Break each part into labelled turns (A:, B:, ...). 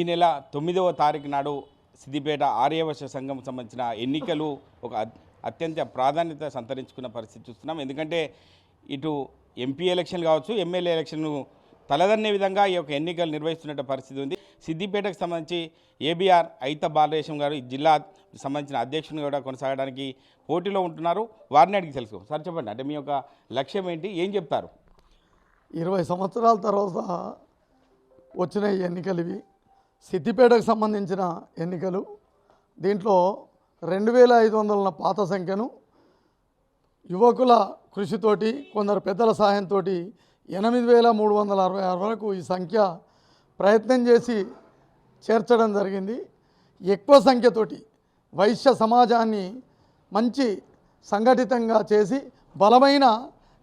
A: ఈ నెల తొమ్మిదవ తారీఖు నాడు సిద్దిపేట ఆర్యవశ సంఘం సంబంధించిన ఎన్నికలు ఒక అత్యంత ప్రాధాన్యత సంతరించుకున్న పరిస్థితి చూస్తున్నాం. ఎందుకంటే ఇటు ఎంపీ ఎలక్షన్ కావచ్చు ఎమ్మెల్యే ఎలక్షన్ తలదన్నే విధంగా ఈ యొక్క ఎన్నికలు నిర్వహిస్తున్న పరిస్థితి ఉంది. సిద్దిపేటకు సంబంధించి ఏబీఆర్ అయిత బాలరేశం గారు ఈ జిల్లా సంబంధించిన అధ్యక్షుని కూడా కొనసాగడానికి పోటీలో ఉంటున్నారు. వారిని అడిగి తెలుసుకో సార్ చెప్పండి. అంటే మీ యొక్క లక్ష్యం ఏంటి? ఏం చెప్తారు?
B: ఇరవై సంవత్సరాల తర్వాత వచ్చిన ఈ ఎన్నికలు ఇవి. సిద్దిపేటకు సంబంధించిన ఎన్నికలు దీంట్లో రెండు వేల ఐదు వందల పాత సంఖ్యను యువకుల కృషితోటి కొందరు పెద్దల సహాయంతో ఎనిమిది వేల మూడు వందల అరవై ఆరు వరకు ఈ సంఖ్య ప్రయత్నం చేసి చేర్చడం జరిగింది. ఎక్కువ సంఖ్యతోటి వైశ్య సమాజాన్ని మంచి సంఘటితంగా చేసి బలమైన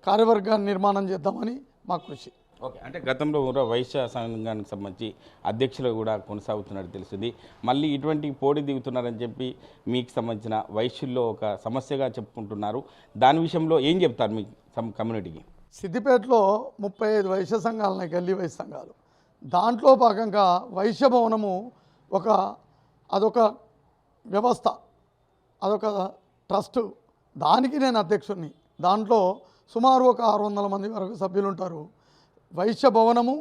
B: కార్యవర్గాన్ని నిర్మాణం చేద్దామని మా కృషి.
A: ఓకే. అంటే గతంలో కూడా వైశ్య సంఘానికి సంబంధించి అధ్యక్షులు కూడా కొనసాగుతున్నట్టు తెలిసింది మళ్ళీ ఇటువంటి పోటీ దిగుతున్నారని చెప్పి మీకు సంబంధించిన వైశ్యుల్లో ఒక సమస్యగా చెప్పుకుంటున్నారు. దాని విషయంలో ఏం చెప్తారు మీ సమ్ కమ్యూనిటీకి?
B: సిద్దిపేటలో ముప్పై ఐదు వైశ్య సంఘాలు ఉన్నాయి గల్లీ వైశ్య సంఘాలు. దాంట్లో భాగంగా వైశ్య భవనము ఒక అదొక వ్యవస్థ అదొక ట్రస్ట్. దానికి నేను అధ్యక్షుడిని. దాంట్లో సుమారు ఒక ఆరు వందల మంది వరకు సభ్యులు ఉంటారు వైశ్య భవనము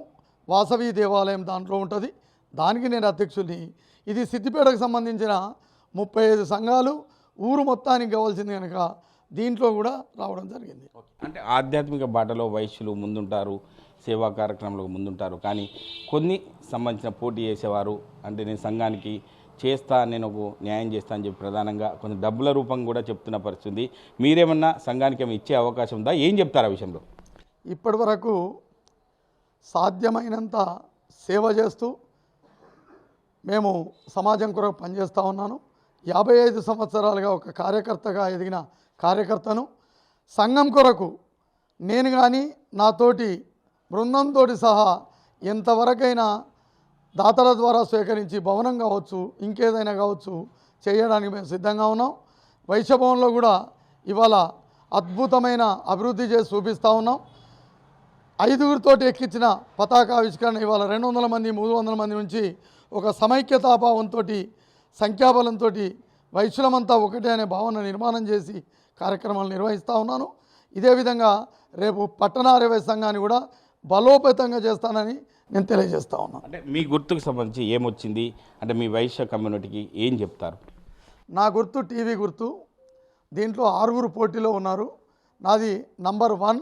B: వాసవి దేవాలయం దాంట్లో ఉంటుంది. దానికి నేను అధ్యక్షుడిని. ఇది సిద్దిపేటకు సంబంధించిన ముప్పై ఐదు సంఘాలు ఊరు మొత్తానికి కావాల్సింది కనుక దీంట్లో కూడా రావడం జరిగింది.
A: అంటే ఆధ్యాత్మిక బాటలో వైశ్యులు ముందుంటారు సేవా కార్యక్రమంలో ముందుంటారు. కానీ కొన్ని సంబంధించిన పోటీ చేసేవారు అంటే నేను సంఘానికి చేస్తా నేను ఒక న్యాయం చేస్తా అని చెప్పి ప్రధానంగా కొంచెం డబ్బుల రూపం కూడా చెప్తున్న పరిస్థితి ఉంది. మీరేమన్నా సంఘానికి ఏమైనా ఇచ్చే అవకాశం ఉందా? ఏం చెప్తారు ఆ విషయంలో?
B: ఇప్పటి వరకు సాధ్యమైనంత సేవ చేస్తూ మేము సమాజం కొరకు పనిచేస్తూ ఉన్నాను. యాభై ఐదు సంవత్సరాలుగా ఒక కార్యకర్తగా ఎదిగిన కార్యకర్తను సంఘం కొరకు నేను కానీ నాతోటి బృందంతో సహా ఎంతవరకైనా దాతల ద్వారా స్వీకరించి భవనం కావచ్చు ఇంకేదైనా కావచ్చు చేయడానికి మేము సిద్ధంగా ఉన్నాం. వైశ్యభవన్లో కూడా ఇవాళ అద్భుతమైన అభివృద్ధి చేసి చూపిస్తూ ఉన్నాం. ఐదుగురితోటి ఎక్కించిన పతాకావిష్కరణ ఇవాళ రెండు వందల మంది మూడు వందల మంది నుంచి ఒక సమైక్యతాభావంతో సంఖ్యాబలంతో వైశ్యులమంతా ఒకటే అనే భావన నిర్మాణం చేసి కార్యక్రమాలు నిర్వహిస్తూ ఉన్నాను. ఇదే విధంగా రేపు పట్టణారవై సంఘాన్ని కూడా బలోపేతంగా చేస్తానని నేను తెలియజేస్తా ఉన్నాను.
A: అంటే మీ గుర్తుకు సంబంధించి ఏమొచ్చింది? అంటే మీ వైశ్య కమ్యూనిటీకి ఏం చెప్తారు?
B: నా గుర్తు టీవీ గుర్తు. దీంట్లో ఆరుగురు పోటీలో ఉన్నారు. నాది నంబర్ వన్.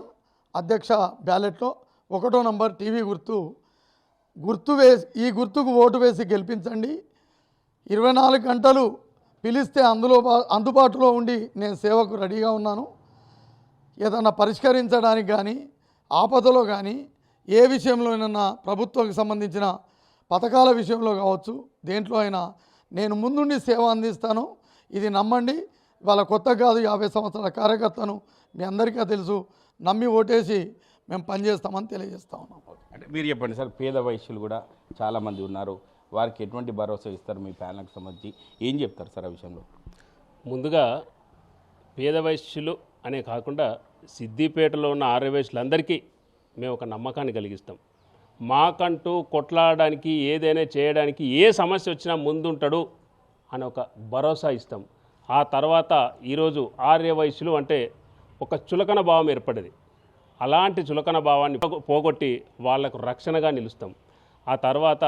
B: అధ్యక్ష బ్యాలెట్లో ఒకటో నంబర్ టీవీ గుర్తు గుర్తు వేసి ఈ గుర్తుకు ఓటు వేసి గెలిపించండి. ఇరవై నాలుగు గంటలు పిలిస్తే అందులో అందుబాటులో ఉండి నేను సేవకు రెడీగా ఉన్నాను. ఏదన్నా పరిష్కరించడానికి కానీ ఆపదలో కానీ ఏ విషయంలోనైనా ప్రభుత్వానికి సంబంధించిన పథకాల విషయంలో కావచ్చు దేంట్లో అయినా నేను ముందుండి సేవ అందిస్తాను. ఇది నమ్మండి. వాళ్ళ కొత్త కాదు యాభై సంవత్సరాల కార్యకర్తను మీ అందరికీ తెలుసు. నమ్మి ఓటేసి మేము పనిచేస్తామని తెలియజేస్తా ఉన్నాం.
A: అంటే మీరు చెప్పండి సార్ పేద వైశ్యులు కూడా చాలామంది ఉన్నారు. వారికి ఎటువంటి భరోసా ఇస్తారు మీ ప్యానల్కి సంబంధించి? ఏం చెప్తారు సార్ ఆ విషయంలో?
C: ముందుగా పేద వైశ్యులు అనే కాకుండా సిద్దిపేటలో ఉన్న ఆర్య వైశ్యులందరికీ మేము ఒక నమ్మకాన్ని కలిగిస్తాం. మాకంటూ కొట్లాడడానికి ఏదైనా చేయడానికి ఏ సమస్య వచ్చినా ముందుంటాడు అని ఒక భరోసా ఇస్తాం. ఆ తర్వాత ఈరోజు ఆర్య వైశ్యులు అంటే ఒక చులకన భావం ఏర్పడింది. అలాంటి చులకన భావాన్ని పోగొట్టి వాళ్ళకు రక్షణగా నిలుస్తాం. ఆ తర్వాత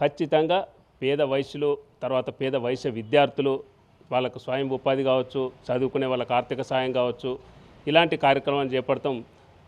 C: ఖచ్చితంగా పేద వైశ్యులు తర్వాత పేద వైశ్య విద్యార్థులు వాళ్ళకు స్వయం ఉపాధి కావచ్చు చదువుకునే వాళ్ళకి ఆర్థిక సాయం కావచ్చు ఇలాంటి కార్యక్రమాలు చేపడతాం.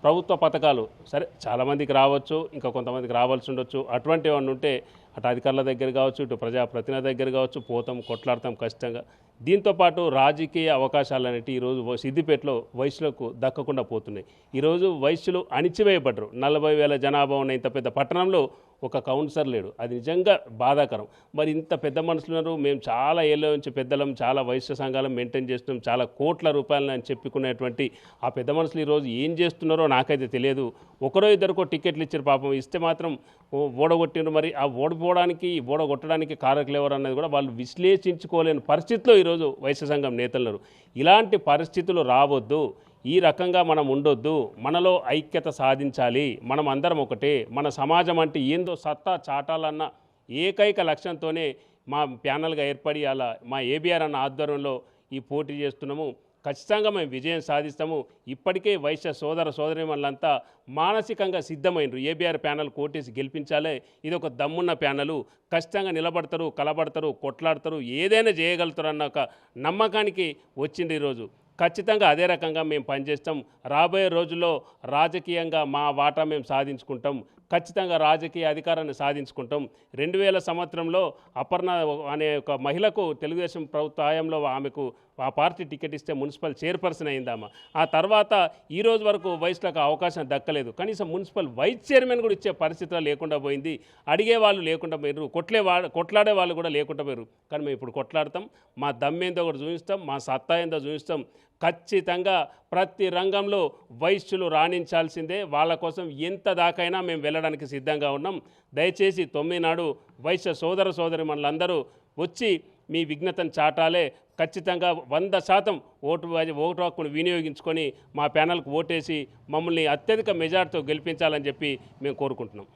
C: ప్రభుత్వ పథకాలు. సరే చాలామందికి రావచ్చు ఇంకా కొంతమందికి రావాల్సి ఉండొచ్చు. అటువంటి ఏమన్నా ఉంటే అటు అధికారుల దగ్గర కావచ్చు ఇటు ప్రజాప్రతినిధుల దగ్గర కావచ్చు పోతాం కొట్లాడతాం ఖచ్చితంగా. దీంతోపాటు రాజకీయ అవకాశాలు అనేవి ఈరోజు సిద్దిపేటలో వైశ్యులకు దక్కకుండా పోతున్నాయి. ఈరోజు వైశ్యులు అణిచివేయబడ్డరు. నలభై వేల జనాభా ఉన్న ఇంత పెద్ద పట్టణంలో ఒక కౌన్సిలర్ లేడు. అది నిజంగా బాధాకరం. మరి ఇంత పెద్ద మనుషులు ఉన్నారు. మేము చాలా ఏళ్ళ నుంచి పెద్దలం చాలా వైశ్య సంఘాలను మెయింటైన్ చేస్తున్నాం చాలా కోట్ల రూపాయలని అని చెప్పుకునేటువంటి ఆ పెద్ద మనుషులు ఈరోజు ఏం చేస్తున్నారో నాకైతే తెలియదు. ఒకరో ఇద్దరికో టికెట్లు ఇచ్చారు పాపం. ఇస్తే మాత్రం ఓ- ఓడగొట్టిండ్రు మరి. ఆ ఓడిపోవడానికి ఓడగొట్టడానికి కారకులు ఎవరు అన్నది కూడా వాళ్ళు విశ్లేషించుకోలేని పరిస్థితిలో ఈరోజు వైశ్య సంఘం నేతలున్నారు. ఇలాంటి పరిస్థితులు రావద్దు. ఈ రకంగా మనం ఉండొద్దు. మనలో ఐక్యత సాధించాలి. మనం అందరం ఒకటే. మన సమాజం అంటే ఏందో సత్తా చాటాలన్న ఏకైక లక్ష్యంతోనే మా ప్యానల్గా ఏర్పడి అలా మా ఏబిఆర్ అన్న ఆధ్వర్యంలో ఈ పోటీ చేస్తున్నాము. ఖచ్చితంగా మేము విజయం సాధిస్తాము. ఇప్పటికే వైశ్య సోదర సోదరిమణులంతా మానసికంగా సిద్ధమైనరు ఏబిఆర్ ప్యానల్ కోటేసి గెలిపించాలే. ఇది ఒక దమ్మున్న ప్యానలు. ఖచ్చితంగా నిలబడతారు కలబడతారు కొట్లాడతారు. ఏదైనా చేయగలుగుతారు అన్న ఒక నమ్మకానికి వచ్చింది ఈరోజు. ఖచ్చితంగా అదే రకంగా మేము పనిచేస్తాం. రాబోయే రోజుల్లో రాజకీయంగా మా వాటా మేము సాధించుకుంటాం. ఖచ్చితంగా రాజకీయ అధికారాన్ని సాధించుకుంటాం. రెండు వేల సంవత్సరంలో అపర్ణ అనే ఒక మహిళకు తెలుగుదేశం ప్రభుత్వ హయాంలో ఆమెకు ఆ పార్టీ టికెట్ ఇస్తే మున్సిపల్ చైర్పర్సన్ అయిందామా. ఆ తర్వాత ఈ రోజు వరకు వయసులకు అవకాశం దక్కలేదు. కనీసం మున్సిపల్ వైస్ చైర్మన్ కూడా ఇచ్చే పరిస్థితిలో లేకుండా పోయింది. అడిగే వాళ్ళు లేకుండా పోయినారు కొట్లే వా కొట్లాడే వాళ్ళు కూడా లేకుండా పోయారు కానీ మేము ఇప్పుడు కొట్లాడతాం. మా దమ్మేందో కూడా చూపిస్తాం. మా సత్తా ఏందో చూపిస్తాం. ఖచ్చితంగా ప్రతి రంగంలో వైశ్యులు రాణించాల్సిందే. వాళ్ళ కోసం ఎంత దాకైనా మేము వెళ్ళడానికి సిద్ధంగా ఉన్నాం. దయచేసి తొమ్మిది నాడు వైశ్య సోదర సోదరి మనలందరూ వచ్చి మీ విఘ్నతను చాటాలే. ఖచ్చితంగా వంద శాతం ఓటు ఓటు హక్కును వినియోగించుకొని మా ప్యానల్కు ఓటేసి మమ్మల్ని అత్యధిక మెజార్టీతో గెలిపించాలని చెప్పి మేము కోరుకుంటున్నాం.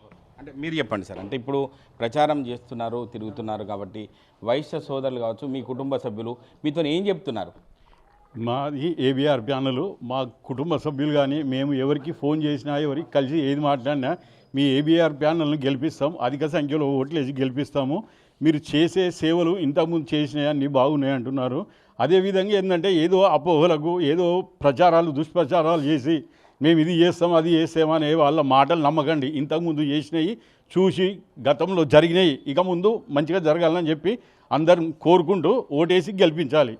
A: అంటే మీరు చెప్పండి సార్. అంటే ఇప్పుడు ప్రచారం చేస్తున్నారు తిరుగుతున్నారు కాబట్టి వైశ్య సోదరులు కావచ్చు మీ కుటుంబ సభ్యులు మీతో ఏం చెప్తున్నారు?
D: మాది ఏబిఆర్ ప్యానలు. మా కుటుంబ సభ్యులు కానీ మేము ఎవరికి ఫోన్ చేసినా ఎవరికి కలిసి ఏది మాట్లాడినా మీ ఏబిఆర్ ప్యానల్ని గెలిపిస్తాం. అధిక సంఖ్యలో ఓట్లు వేసి గెలిపిస్తాము. మీరు చేసే సేవలు ఇంతకుముందు చేసినాయి అన్నీ బాగున్నాయి అంటున్నారు. అదేవిధంగా ఏంటంటే ఏదో అపోహలకు ఏదో ప్రచారాలు దుష్ప్రచారాలు చేసి మేము ఇది చేస్తాం అది చేస్తామనే వాళ్ళ మాటలు నమ్మకండి. ఇంతకుముందు చేసినవి చూసి గతంలో జరిగినాయి ఇక ముందు మంచిగా జరగాలని చెప్పి అందరం కోరుకుంటూ ఓటేసి గెలిపించాలి.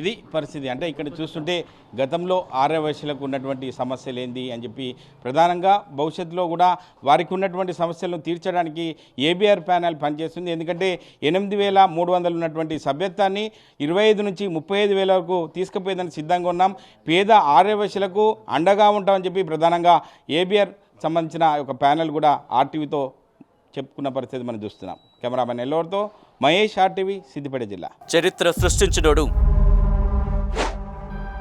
A: ఇది పరిస్థితి. అంటే ఇక్కడ చూస్తుంటే గతంలో ఆర్య వయసులకు ఉన్నటువంటి సమస్యలు ఏంది అని చెప్పి ప్రధానంగా భవిష్యత్తులో కూడా వారికి ఉన్నటువంటి సమస్యలను తీర్చడానికి ఏబీఆర్ ప్యానెల్ పనిచేస్తుంది. ఎందుకంటే ఎనిమిది వేల మూడు వందలు ఉన్నటువంటి సభ్యత్వాన్ని ఇరవై ఐదు నుంచి ముప్పై ఐదు వేల వరకు తీసుకుపోయేదానికి సిద్ధంగా ఉన్నాం. పేద ఆర్యవయసులకు అండగా ఉంటామని చెప్పి ప్రధానంగా ఏబీఆర్ సంబంధించిన ఒక ప్యానెల్ కూడా ఆర్టీవీతో చెప్పుకున్న పరిస్థితి మనం చూస్తున్నాం. కెమెరామెన్ ఎల్లోర్తో మహేష్ ఆర్టీవీ సిద్దిపేట జిల్లా.
E: చరిత్ర సృష్టించినోడు